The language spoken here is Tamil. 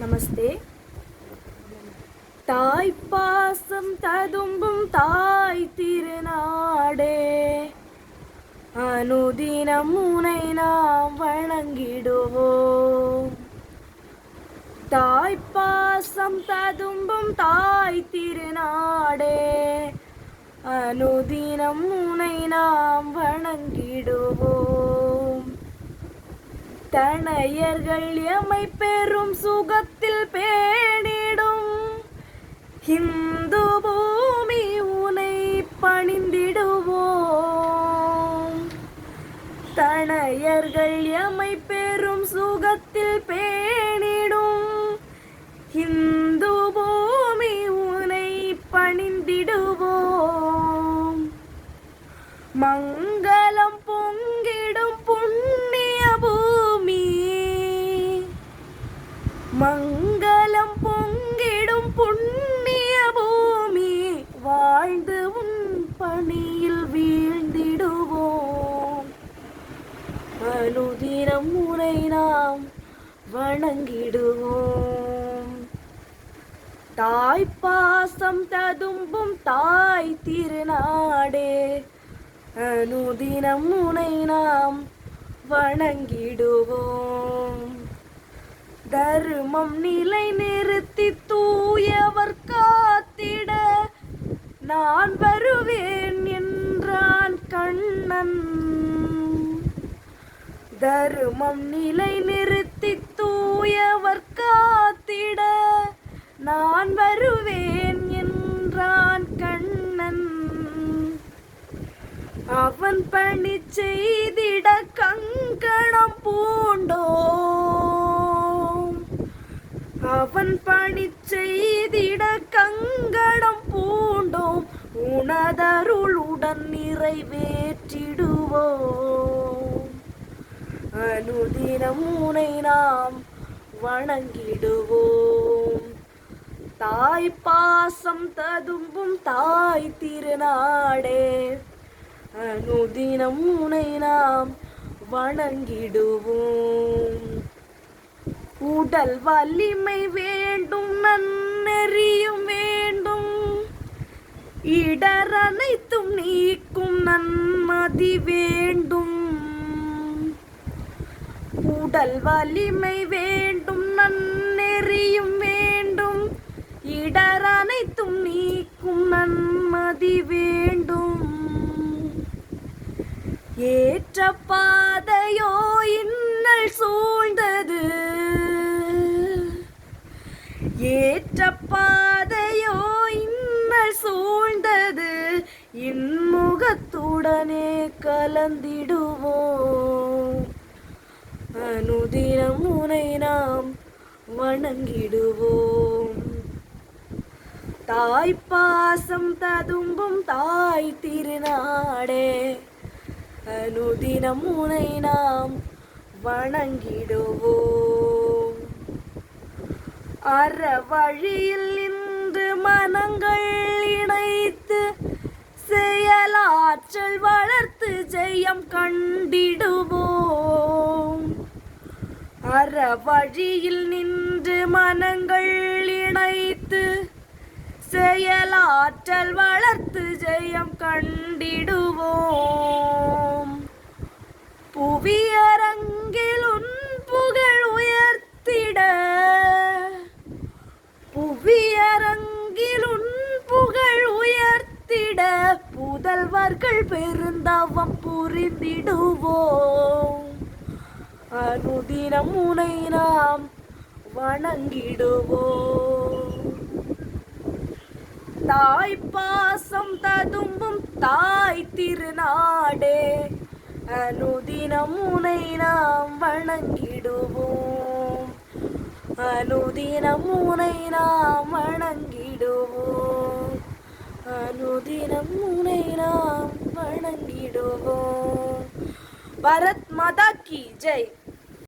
நமஸ்தே. தாய் பாசம் ததும்பும் தாய் திருநாடே. அனுதினம் உனை நாம் வணங்கிடுவோம். தாய் பாசம் ததும்பும் தாய் திருநாடே. அனுதினம் உனை நாம் வணங்கிடுவோம். தனையர்கள் எமை பெரும் சுகத்தில் பேணிடும். இந்து பூமி உனை பணிந்திடுவோம். தனையர்கள் எமை பெரும் சுகத்தில் பேணிடும். இந்து பூமி உனை பணிந்திடுவோம். மங்களம் பொங்கிடும் புண்ணிய பூமி மங்களம் பொங்கிடும் புண்ணிய பூமி வாழ்ந்து உன் பணியில் வீழ்ந்திடுவோம். அனுதினம் உனை நாம் வணங்கிடுவோம். தாய் பாசம் ததும்பும் தாய் திருநாடே அனுதினம் உனை நாம் வணங்கிடுவோம். தர்மம் நிலை நிறுத்தி தூயவர் காத்திட. நான் வருவேன் என்றான் கண்ணன். தர்மம் நிலை நிறுத்தி தூயவர் காத்திட. நான் வருவேன் என்றான் கண்ணன். அவன் பணி செய்திட உனதருளுடன் நிறைவேற்றிடுவோம். அனுதினம் உனை நாம் வணங்கிடுவோம். தாய் பாசம் ததும்பும் தாய் திருநாடே. அனுதினம் உனை நாம் வணங்கிடுவோம். உடல் வலிமை வேண்டும் நன்னெறியும் இடரனைத்தும் நீக்கும் நன்மதி வேண்டும். உடல் வலிமை வேண்டும் நன்னெறியும் வேண்டும். இடரனைத்தும் நீக்கும் நன்மதி வேண்டும். ஏற்ற பாதையோ இன் சூழ்ந்தது ஏற்ற பாதையோ இன்னல் சூழ்ந்தது இன்முகத்துடனே கலந்திடுவோம். அனுதினம் உனை நாம் வணங்கிடுவோம். தாய் பாசம் ததும்பும் தாய் திருநாடே அனுதினம் உனை நாம் வணங்கிடுவோம். அற வழியில் இன்று மனங்கள் இணைத்து செயலாற்றல் வளர்த்து ஜெயம் கண்டிடுவோம். அற வழியில் நின்று மனங்கள் இணைத்து செயலாற்றல் வளர்த்து ஜெயம் கண்டிடுவோம் புவியரங்கில் உன் புகழ் உயர்த்திட புவியரங்கில் உன் புகழ் உயர்த்திட அவர்கள் பெருந்தவம் புரிந்திடுவோம். அனுதினம் உனை நாம் வணங்கிடுவோம். தாய் பாசம் ததும்பும் தாய் திருநாடே அனுதினம் உனை நாம் வணங்கிடுவோம். அனுதினம் உனை நாம் வணங்கிடுவோம். அனுதினம் உனை நாம் வணங்கிடுவோம் பரத் மாதா கி ஜெய்.